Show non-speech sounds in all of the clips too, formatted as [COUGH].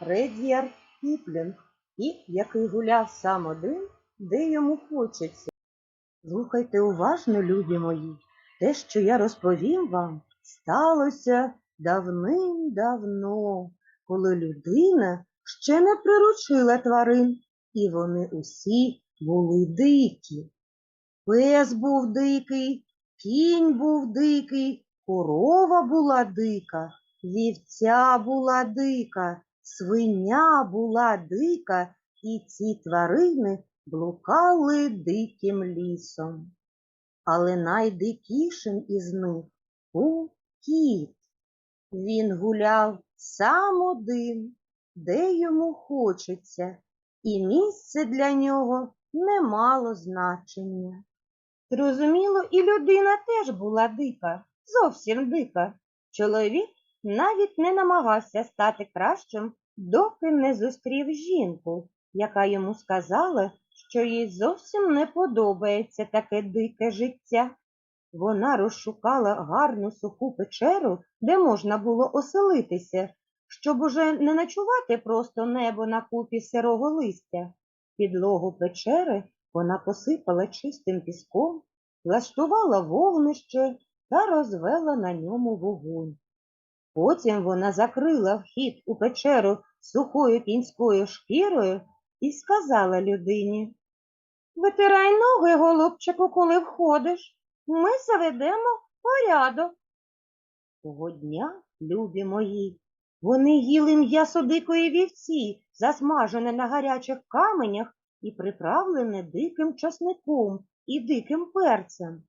Ред'яр Кіплінг, кіт, який гуляв сам один, де йому хочеться. Слухайте уважно, любі мої, те, що я розповім вам, сталося давним-давно, коли людина ще не приручила тварин, і вони усі були дикі. Пес був дикий, кінь був дикий, корова була дика, вівця була дика, свиня була дика, і ці тварини блукали диким лісом. Але найдикішим із них був кіт. Він гуляв сам один, де йому хочеться, і місце для нього не мало значення. Зрозуміло, і людина теж була дика, зовсім дика. Чоловік навіть не намагався стати кращим, доки не зустрів жінку, яка йому сказала, що їй зовсім не подобається таке дике життя. Вона розшукала гарну суху печеру, де можна було оселитися, щоб уже не ночувати просто небо на купі сирого листя. Підлогу печери вона посипала чистим піском, влаштувала вогнище та розвела на ньому вогонь. Потім вона закрила вхід у печеру сухою кінською шкірою і сказала людині Витирай ноги, голубчику, коли входиш. Ми заведемо порядок. Того дня, любі мої, вони їли м'ясо дикої вівці, засмажене на гарячих каменях і приправлене диким часником і диким перцем.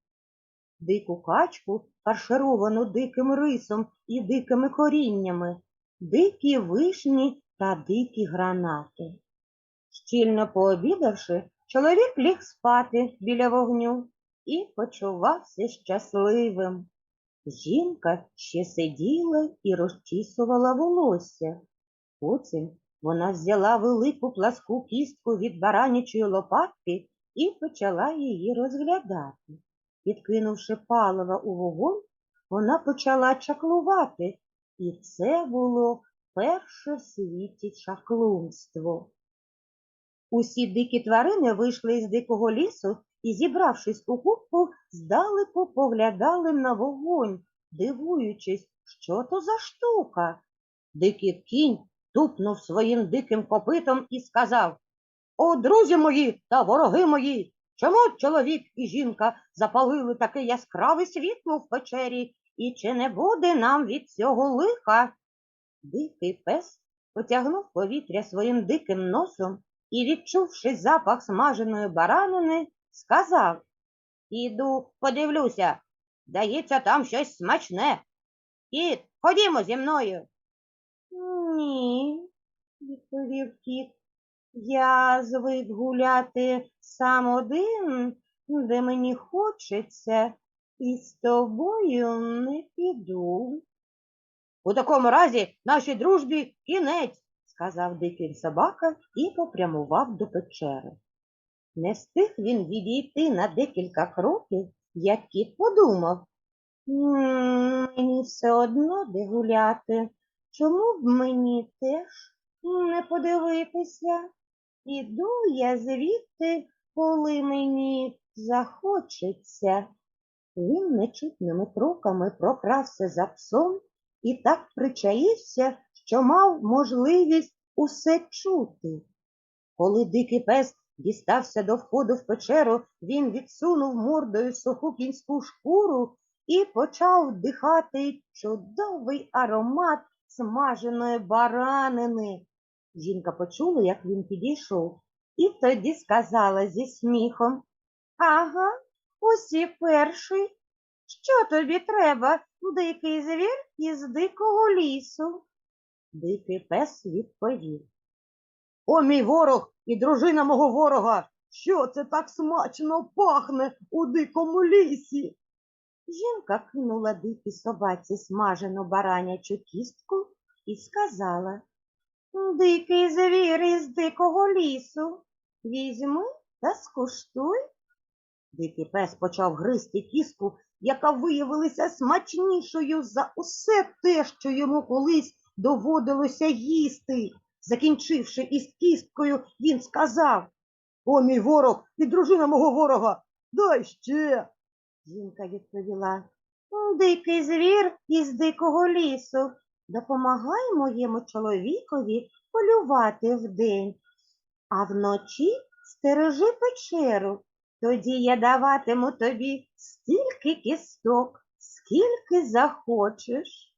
Дику качку, фаршировану диким рисом і дикими коріннями, дикі вишні та дикі гранати. Щільно пообідавши, чоловік ліг спати біля вогню і почувався щасливим. Жінка ще сиділа і розчісувала волосся. Потім вона взяла велику пласку кістку від баранячої лопатки і почала її розглядати. Підкинувши палива у вогонь, вона почала чаклувати, і це було перше в світі чаклунство. Усі дикі тварини вийшли із дикого лісу і, зібравшись у купку, здалеку поглядали на вогонь, дивуючись, що то за штука. Дикий кінь тупнув своїм диким копитом і сказав О, друзі мої та вороги мої! Чому чоловік і жінка запалили таке яскраве світло в печері, і чи не буде нам від цього лиха? Дикий пес потягнув повітря своїм диким носом і, відчувши запах смаженої баранини, сказав Іду, подивлюся. Здається, там щось смачне. Кіт, ходімо зі мною. Ні, відповів кіт. Я звик гуляти сам один, де мені хочеться, і з тобою не піду. У такому разі нашій дружбі кінець, сказав дикий собака і попрямував до печери. Не встиг він відійти на декілька кроків, як кіт подумав. Мені все одно де гуляти. Чому б мені теж не подивитися? Піду я звідти, коли мені захочеться. Він нечутними кроками прокрався за псом і так причаївся, що мав можливість усе чути. Коли дикий пес дістався до входу в печеру, він відсунув мордою суху кінську шкуру і почав вдихати чудовий аромат смаженої баранини. Жінка почула, як він підійшов, і тоді сказала зі сміхом Ага, ось і перший. Що тобі треба, дикий звір із дикого лісу? Дикий пес відповів. О, мій ворог і дружина мого ворога! Що це так смачно пахне у дикому лісі? Жінка кинула дикій собаці смажену баранячу кістку і сказала Дикий звір із дикого лісу. Візьми та скуштуй. Дикий пес почав гризти кістку, яка виявилася смачнішою за усе те, що йому колись доводилося їсти. Закінчивши із кісткою, він сказав О, мій ворог і дружина мого ворога, дай ще. Жінка відповіла Дикий звір із дикого лісу. Допомагай моєму чоловікові полювати вдень, а вночі стережи печеру. Тоді я даватиму тобі стільки кісток, скільки захочеш.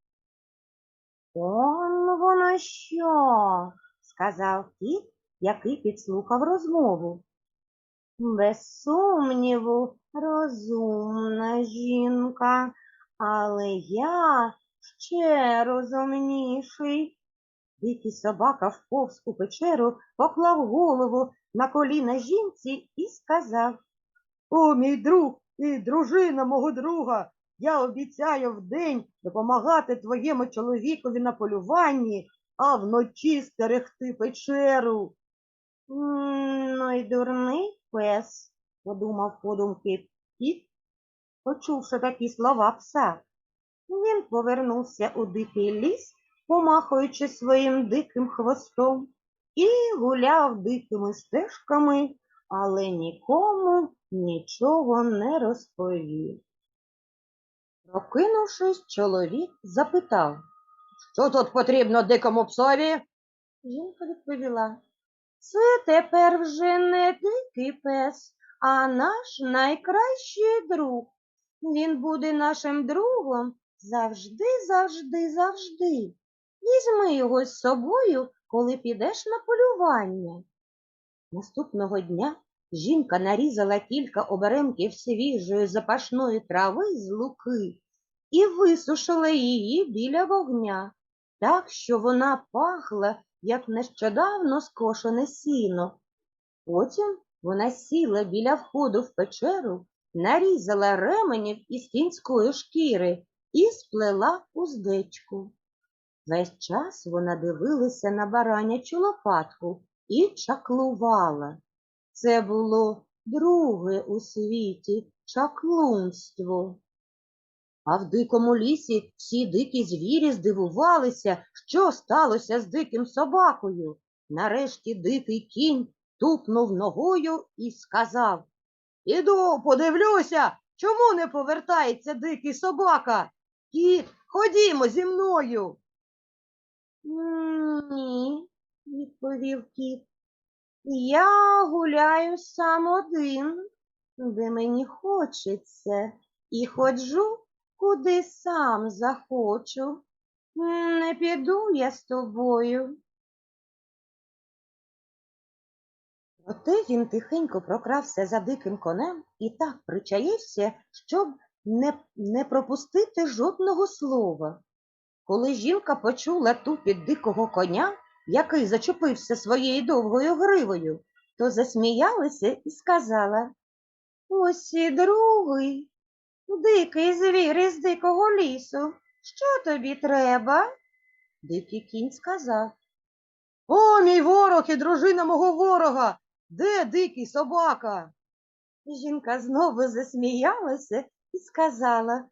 Он воно що? сказав кіт, який підслухав розмову. Без сумніву, розумна жінка, але я ще розумніший. Дикий собака вповз у печеру, поклав голову на коліна жінці і сказав О, мій друг і дружина мого друга, я обіцяю вдень допомагати твоєму чоловікові на полюванні, а вночі стерегти печеру. «М, Ну й дурний пес, подумав подумки кіт, почувши такі слова пса. Він повернувся у дикий ліс, помахуючи своїм диким хвостом, і гуляв дикими стежками, але нікому нічого не розповів. Прокинувшись, чоловік запитав, що тут потрібно дикому псові? Жінка відповіла, це тепер вже не дикий пес, а наш найкращий друг. Він буде нашим другом завжди, завжди, завжди. Візьми його з собою, коли підеш на полювання. Наступного дня жінка нарізала кілька оберемків свіжої запашної трави з луки і висушила її біля вогня, так що вона пахла, як нещодавно скошене сіно. Потім вона сіла біля входу в печеру, нарізала ременів із кінської шкіри і сплела уздечку. Весь час вона дивилася на баранячу лопатку і чаклувала. Це було друге у світі чаклунство. А в дикому лісі всі дикі звірі здивувалися, що сталося з диким собакою. Нарешті дикий кінь тупнув ногою і сказав Іду, подивлюся, чому не повертається дикий собака. Кіт, ходімо зі мною. Ні, відповів кіт. Я гуляю сам один, де мені хочеться, і ходжу, куди сам захочу. Не піду я з тобою. Проте він тихенько прокрався за диким конем і так причаївся, щоб не, не пропустити жодного слова. Коли жінка почула тупіт дикого коня, який зачепився своєю довгою гривою, то засміялася і сказала Ось і другий, дикий звір із дикого лісу. Що тобі треба? Дикий кінь сказав О, мій ворог і дружина мого ворога. Де дикий собака? Жінка знову засміялася і сказала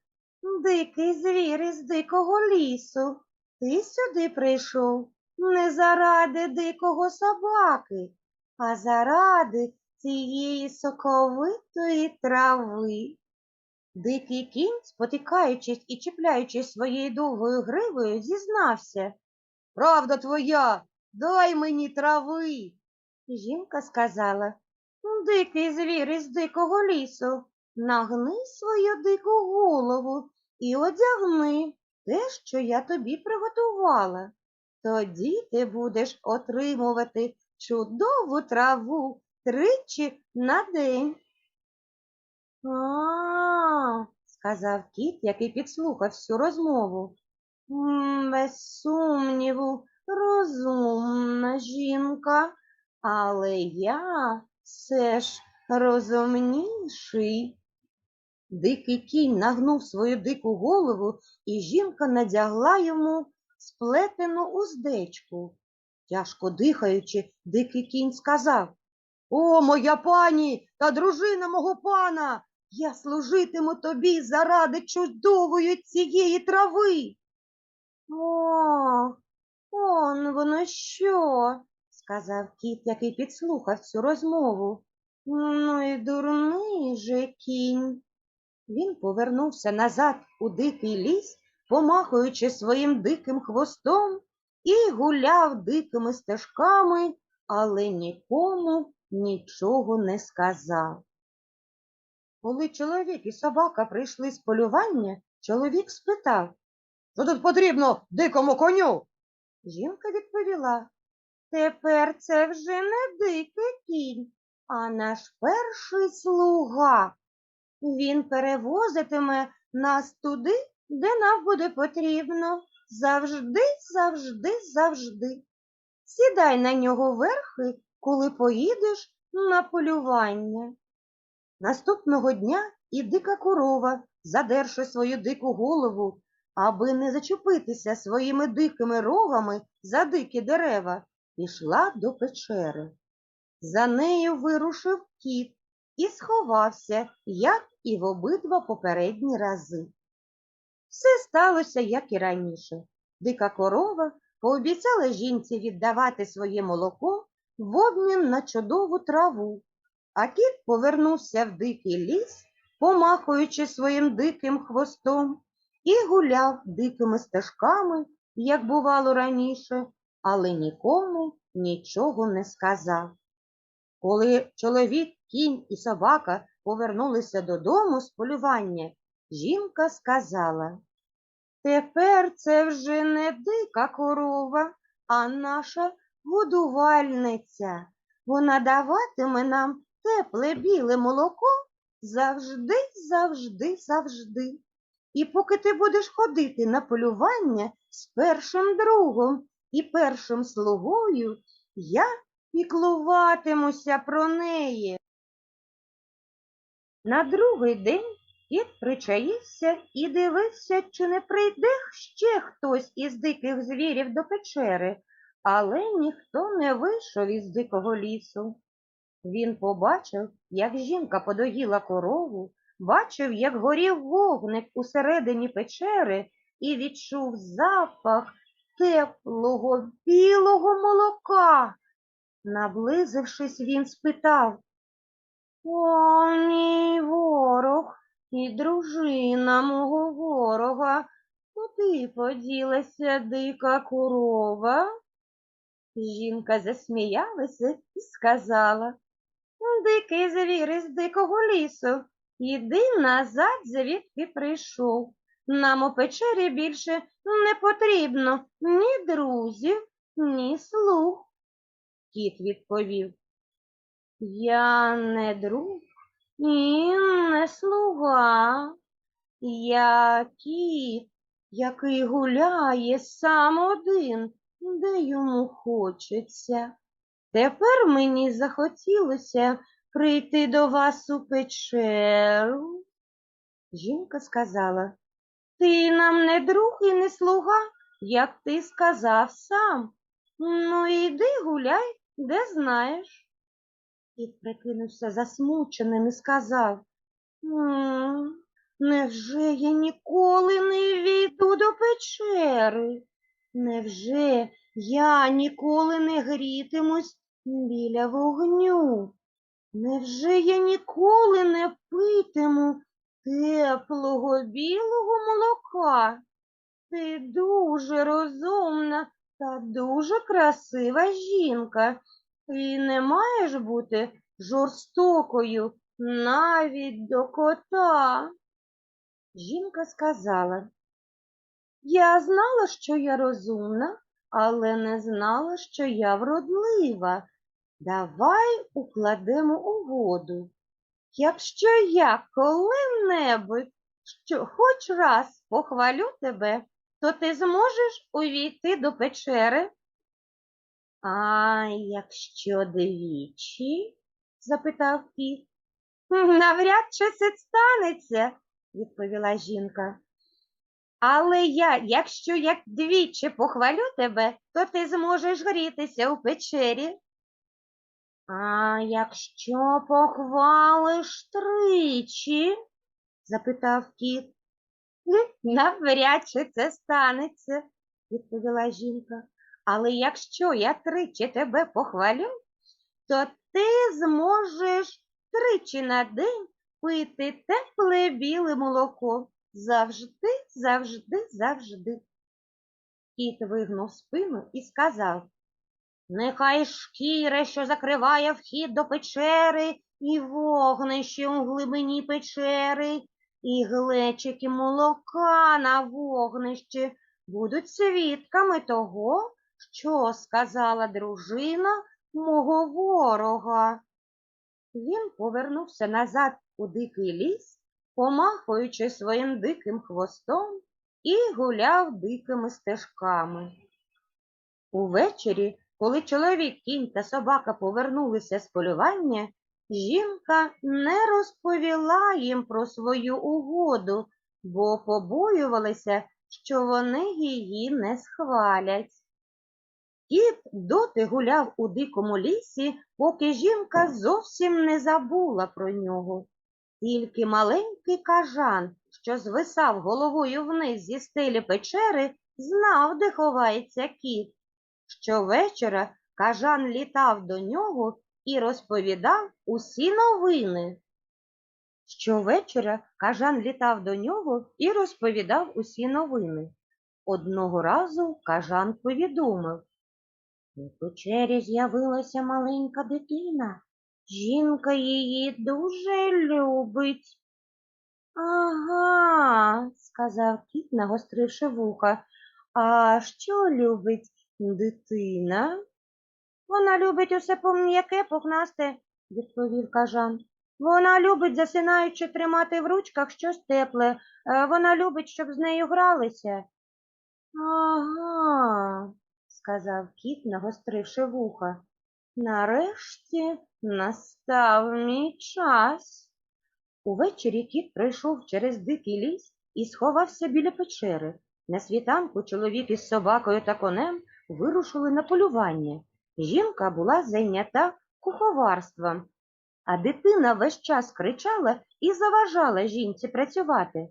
Дикий звір із дикого лісу. Ти сюди прийшов не заради дикого собаки, а заради цієї соковитої трави. Дикий кінь, спотикаючись і чіпляючись своєю довгою гривою, зізнався. Правда твоя, дай мені трави. Жінка сказала, дикий звір із дикого лісу, нагни свою дику голову і одягни те, що я тобі приготувала. Тоді ти будеш отримувати чудову траву тричі на день. А, сказав кіт, який підслухав всю розмову. «М, Без сумніву, розумна жінка, але я все ж розумніший. Дикий кінь нагнув свою дику голову, і жінка надягла йому сплетену уздечку. Тяжко дихаючи, дикий кінь сказав О, моя пані та дружина мого пана, я служитиму тобі заради чудової цієї трави. Ох, Он воно що? сказав кіт, який підслухав цю розмову. Ну і дурний же кінь. Він повернувся назад у дикий ліс, помахуючи своїм диким хвостом, і гуляв дикими стежками, але нікому нічого не сказав. Коли чоловік і собака прийшли з полювання, чоловік спитав, що тут потрібно дикому коню? Жінка відповіла, тепер це вже не дикий кінь, а наш перший слуга. Він перевозитиме нас туди, де нам буде потрібно. Завжди, завжди, завжди. Сідай на нього верхи, коли поїдеш на полювання. Наступного дня і дика корова, задерши свою дику голову, аби не зачепитися своїми дикими рогами за дикі дерева, пішла до печери. За нею вирушив кіт і сховався, як і в обидва попередні рази. Все сталося, як і раніше. Дика корова пообіцяла жінці віддавати своє молоко в обмін на чудову траву, а кіт повернувся в дикий ліс, помахуючи своїм диким хвостом, і гуляв дикими стежками, як бувало раніше, але нікому нічого не сказав. Коли чоловік, кінь і собака повернулися додому з полювання, жінка сказала Тепер це вже не дика корова, а наша годувальниця. Вона даватиме нам тепле біле молоко завжди, завжди, завжди. І поки ти будеш ходити на полювання з першим другом і першим слугою, я піклуватимуся про неї. На другий день кіт причаївся і дивився, чи не прийде ще хтось із диких звірів до печери, але ніхто не вийшов із дикого лісу. Він побачив, як жінка подоїла корову, бачив, як горів вогник усередині печери і відчув запах теплого білого молока. Наблизившись, він спитав О, мій ворог і дружина мого ворога, куди поділася дика корова? Жінка засміялася і сказала Дикий звір із дикого лісу, іди назад, звідки прийшов. Нам у печері більше не потрібно ні друзів, ні слуг. Кіт відповів. Я не друг і не слуга. Я кіт, який гуляє сам один, де йому хочеться. Тепер мені захотілося прийти до вас у печеру. Жінка сказала, ти нам не друг і не слуга, як ти сказав сам. Ну, іди гуляй, де знаєш. Кіт прикинувся засмученим і сказав, «М, невже я ніколи не війду до печери? Невже я ніколи не грітимусь біля вогню? Невже я ніколи не питиму теплого білого молока? Ти дуже розумна та дуже красива жінка. Ти не маєш бути жорстокою навіть до кота. Жінка сказала, я знала, що я розумна, але не знала, що я вродлива. Давай укладемо угоду. Якщо я коли-небудь, що хоч раз похвалю тебе, то ти зможеш увійти до печери. А якщо двічі? запитав кіт. [LAUGHS] Навряд чи це станеться, відповіла жінка. Але я, якщо я двічі похвалю тебе, то ти зможеш грітися у печері. А якщо похвалиш тричі? запитав кіт. [LAUGHS] Навряд чи це станеться, відповіла жінка. Але якщо я тричі тебе похвалю, то ти зможеш тричі на день пити тепле біле молоко. Завжди, завжди, завжди. Кіт вигнув спину і сказав, Нехай шкіра, що закриває вхід до печери, і вогнище у глибині печери, і глечики молока на вогнищі будуть свідками того, що сказала дружина мого ворога. Він повернувся назад у дикий ліс, помахуючи своїм диким хвостом, і гуляв дикими стежками. Увечері, коли чоловік, кінь та собака повернулися з полювання, жінка не розповіла їм про свою угоду, бо побоювалася, що вони її не схвалять. Кіт доти гуляв у дикому лісі, поки жінка зовсім не забула про нього. Тільки маленький кажан, що звисав головою вниз зі стелі печери, знав, де ховається кіт. Щовечора кажан літав до нього і розповідав усі новини. Щовечора кажан літав до нього і розповідав усі новини. Одного разу кажан повідомив. У печері з'явилася маленька дитина. Жінка її дуже любить. Ага, сказав кіт, нагостривши вуха. А що любить дитина? Вона любить усе пом'яке, пухнасте, відповів кажан. Вона любить, засинаючи, тримати в ручках щось тепле. Е, Вона любить, щоб з нею гралися. Ага, сказав кіт, нагостривши вуха. Нарешті настав мій час. Увечері кіт прийшов через дикий ліс і сховався біля печери. На світанку чоловік із собакою та конем вирушили на полювання. Жінка була зайнята куховарством, а дитина весь час кричала і заважала жінці працювати.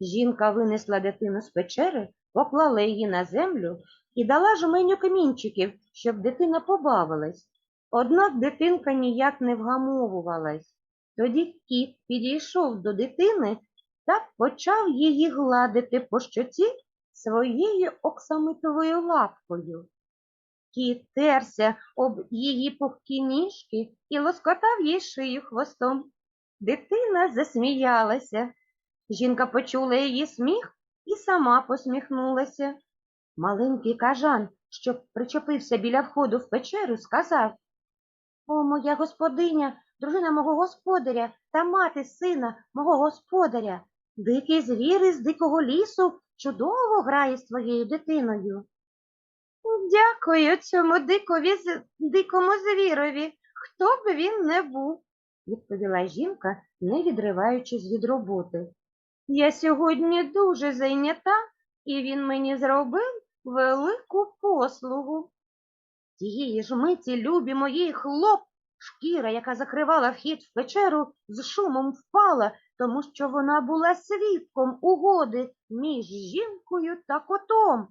Жінка винесла дитину з печери, поклала її на землю і дала жменю камінчиків, щоб дитина побавилась. Однак дитинка ніяк не вгамовувалась. Тоді кіт підійшов до дитини та почав її гладити по щоці своєю оксамитовою лапкою. Кіт терся об її пухкі ніжки і лоскотав їй шию хвостом. Дитина засміялася. Жінка почула її сміх і сама посміхнулася. Маленький кажан, що причепився біля входу в печеру, сказав О, моя господиня, дружина мого господаря та мати сина мого господаря. Дикий звір із дикого лісу чудово грає з твоєю дитиною. Дякую цьому дикові, дикому звірові, хто б він не був, відповіла жінка, не відриваючись від роботи. Я сьогодні дуже зайнята, і він мені зробив велику послугу. Тієї ж миті, любі мої, хлоп, шкіра, яка закривала вхід в печеру, з шумом впала, тому що вона була свідком угоди між жінкою та котом.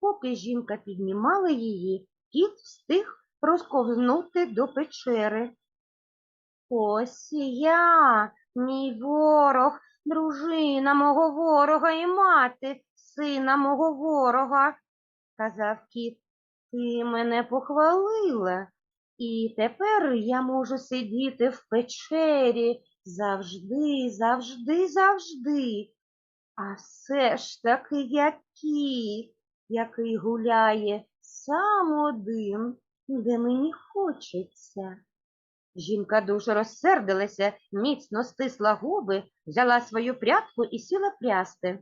Поки жінка піднімала її, кіт встиг розковзнути до печери. Ось я, мій ворог, дружина мого ворога і мати, сина мого ворога, сказав кіт. Ти мене похвалила, і тепер я можу сидіти в печері завжди, завжди, завжди. А все ж таки я кіт, який гуляє сам один, де мені хочеться. Жінка дуже розсердилася, міцно стисла губи, взяла свою прядку і сіла прясти.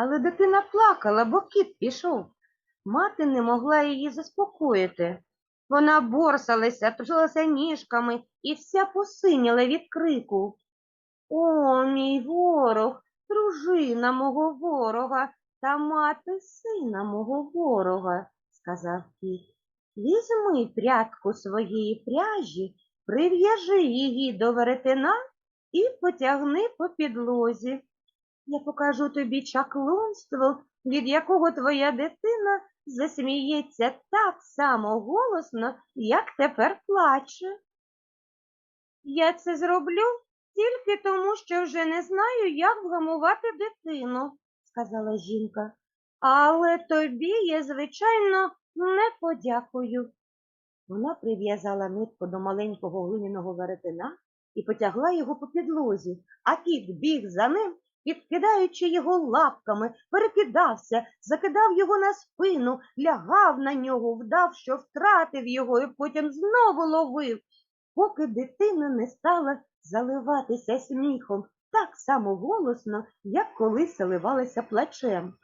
Але дитина плакала, бо кіт пішов. Мати не могла її заспокоїти. Вона борсалася, тружилася ніжками і вся посиніла від крику. О, мій ворог, дружина мого ворога та мати сина мого ворога, сказав кіт. Візьми прядку своєї пряжі, прив'яжи її до веретена і потягни по підлозі. Я покажу тобі чаклунство, від якого твоя дитина засміється так само голосно, як тепер плаче. Я це зроблю тільки тому, що вже не знаю, як вгамувати дитину, сказала жінка. Але тобі я, звичайно, не подякую. Вона прив'язала нитку до маленького глиняного веретена і потягла його по підлозі, а кіт біг за ним, підкидаючи його лапками, перекидався, закидав його на спину, лягав на нього, вдав, що втратив його, і потім знову ловив, поки дитина не стала заливатися сміхом так само голосно, як колись заливалася плачем.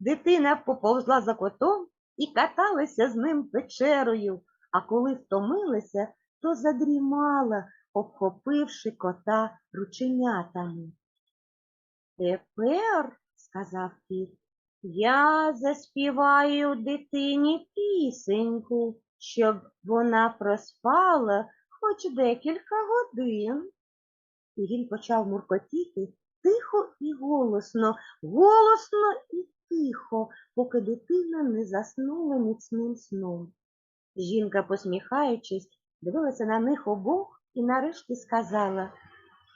Дитина поповзла за котом і каталася з ним печерою, а коли втомилася, то задрімала, обхопивши кота рученятами. Тепер, сказав кіт, я заспіваю дитині пісеньку, щоб вона проспала хоч декілька годин. І він почав муркотіти тихо і голосно, голосно і тихо, поки дитина не заснула міцним сном. Жінка, посміхаючись, дивилася на них обох і нарешті сказала,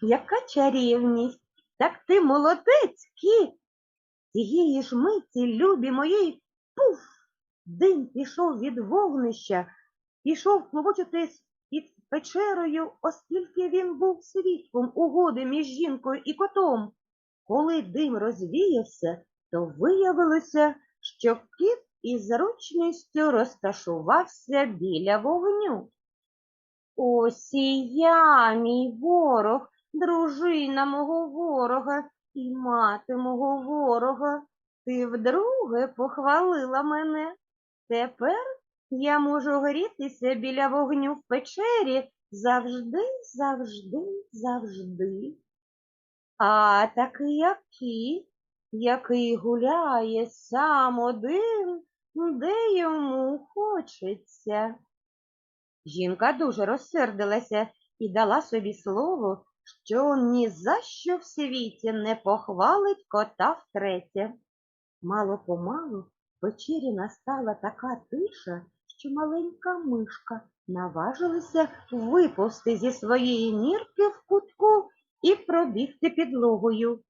яка чарівність, так ти молодець, кіт. Тієї ж миті, любі моїй, пуф! Дим пішов від вогнища, пішов кловочитись під печерою, оскільки він був свідком угоди між жінкою і котом. Коли дим розвіявся, то виявилося, що кіт із зручністю розташувався біля вогню. Ось і я, мій ворог, дружина мого ворога і мати мого ворога. Ти вдруге похвалила мене. Тепер я можу грітися біля вогню в печері завжди, завжди, завжди. А такий як кіт, який гуляє сам один, де йому хочеться. Жінка дуже розсердилася і дала собі слово, що ні за що в світі не похвалить кота втретє. Мало-помалу в печері настала така тиша, що маленька мишка наважилася виповзти зі своєї нірки в кутку і пробігти підлогою.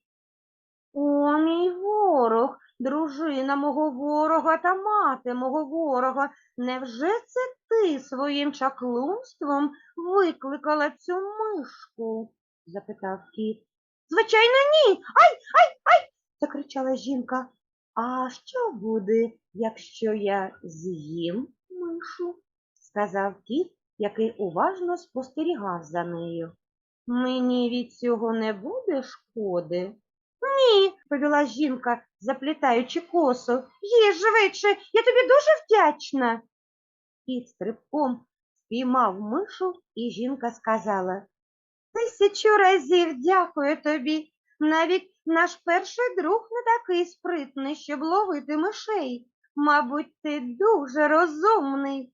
О, мій ворог, дружина мого ворога та мати мого ворога, невже це ти своїм чаклунством викликала цю мишку? Запитав кіт. Звичайно, ні. Ай, ай, ай. закричала жінка. А що буде, якщо я з'їм мишу? сказав кіт, який уважно спостерігав за нею. Мені від цього не буде шкоди. Ні, повіла жінка, заплітаючи косу. Їж швидше, я тобі дуже вдячна. Кіт стрибком спіймав мишу, і жінка сказала Тисячу разів дякую тобі. Навіть наш перший друг не такий спритний, щоб ловити мишей. Мабуть, ти дуже розумний.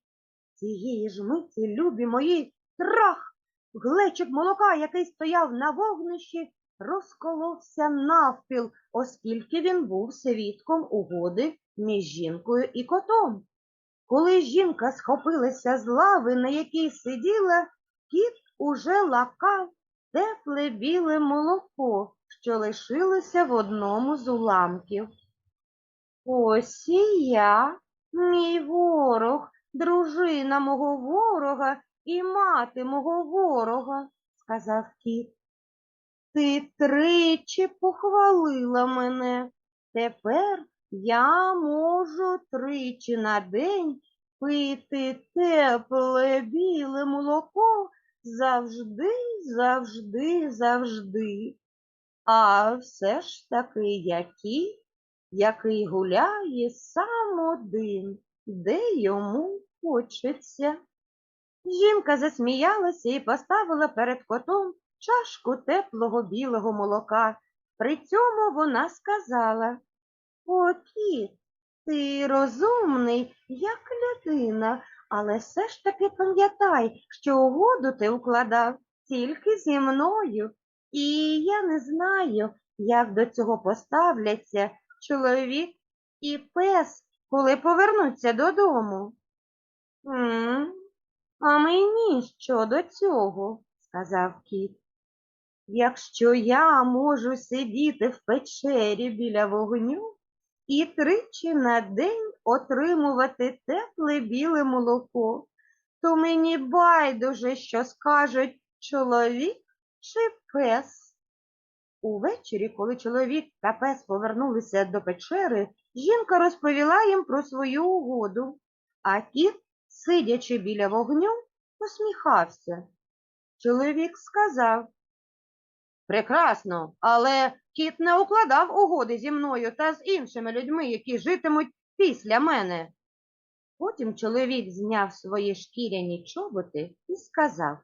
Цієї ж миті, любі мої, трах! Глечик молока, який стояв на вогнищі, розколовся навпіл, оскільки він був свідком угоди між жінкою і котом. Коли жінка схопилася з лави, на якій сиділа, кіт уже лакав тепле біле молоко, що лишилося в одному з уламків. Ось і я, мій ворог, дружина мого ворога і мати мого ворога, сказав кіт. Ти тричі похвалила мене. Тепер я можу тричі на день пити тепле біле молоко завжди, завжди, завжди. А все ж таки який, який гуляє сам один, де йому хочеться. Жінка засміялася і поставила перед котом чашку теплого білого молока. При цьому вона сказала О, кіт, ти розумний, як людина, але все ж таки пам'ятай, що угоду ти укладав тільки зі мною. І я не знаю, як до цього поставляться чоловік і пес, коли повернуться додому. А мені що до цього? сказав кіт. Якщо я можу сидіти в печері біля вогню і тричі на день отримувати тепле біле молоко, то мені байдуже, що скажуть чоловік чи пес. Увечері, коли чоловік та пес повернулися до печери, жінка розповіла їм про свою угоду, а кіт, сидячи біля вогню, посміхався. Чоловік сказав Прекрасно, але кіт не укладав угоди зі мною та з іншими людьми, які житимуть після мене. Потім чоловік зняв свої шкіряні чоботи і сказав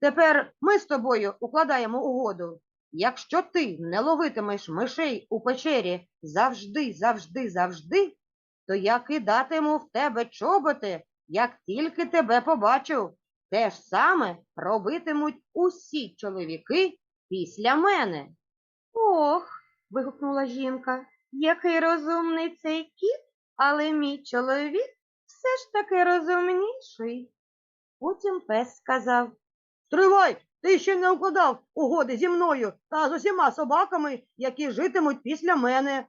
Тепер ми з тобою укладаємо угоду. Якщо ти не ловитимеш мишей у печері завжди, завжди, завжди, то я кидатиму в тебе чоботи, як тільки тебе побачу. Те ж саме робитимуть усі чоловіки після мене. Ох, вигукнула жінка, який розумний цей кіт, але мій чоловік все ж таки розумніший. Потім пес сказав Стривай, ти ще не укладав угоди зі мною та з усіма собаками, які житимуть після мене.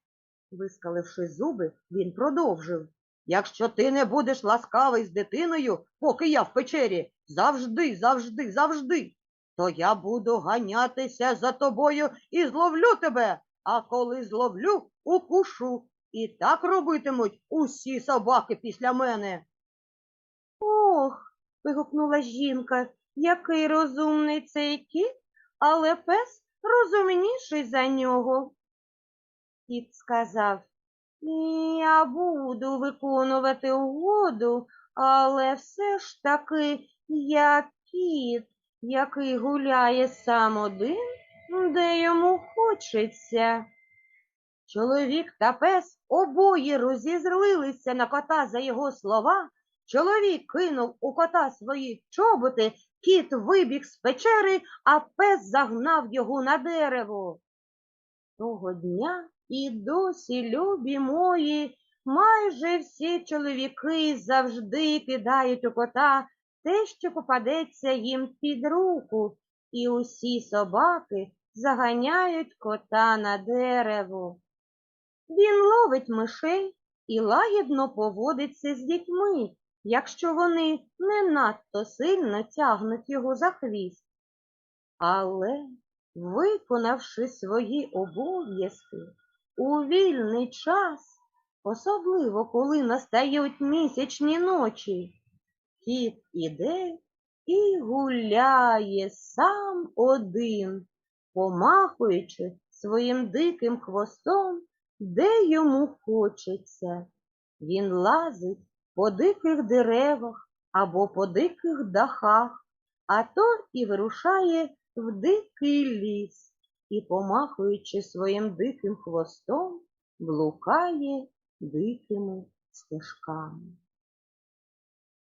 Вискаливши зуби, він продовжив. Якщо ти не будеш ласкавий з дитиною, поки я в печері, завжди, завжди, завжди, то я буду ганятися за тобою і зловлю тебе, а коли зловлю, укушу. І так робитимуть усі собаки після мене. Ох, вигукнула жінка, який розумний цей кіт, але пес розумніший за нього. Кіт сказав, я буду виконувати угоду, але все ж таки я кіт, який гуляє сам один, де йому хочеться. Чоловік та пес обоє розізлилися на кота за його слова. Чоловік кинув у кота свої чоботи, кіт вибіг з печери, а пес загнав його на дерево. Того дня і досі, любі мої, майже всі чоловіки завжди кидають у кота те, що попадеться їм під руку, і усі собаки заганяють кота на дерево. Він ловить мишей і лагідно поводиться з дітьми, якщо вони не надто сильно тягнуть його за хвіст. Але, виконавши свої обов'язки у вільний час, особливо коли настають місячні ночі, кіт іде і гуляє сам один, помахуючи своїм диким хвостом, де йому хочеться. Він лазить по диких деревах або по диких дахах, а то і вирушає в дикий ліс і, помахуючи своїм диким хвостом, блукає дикими стежками.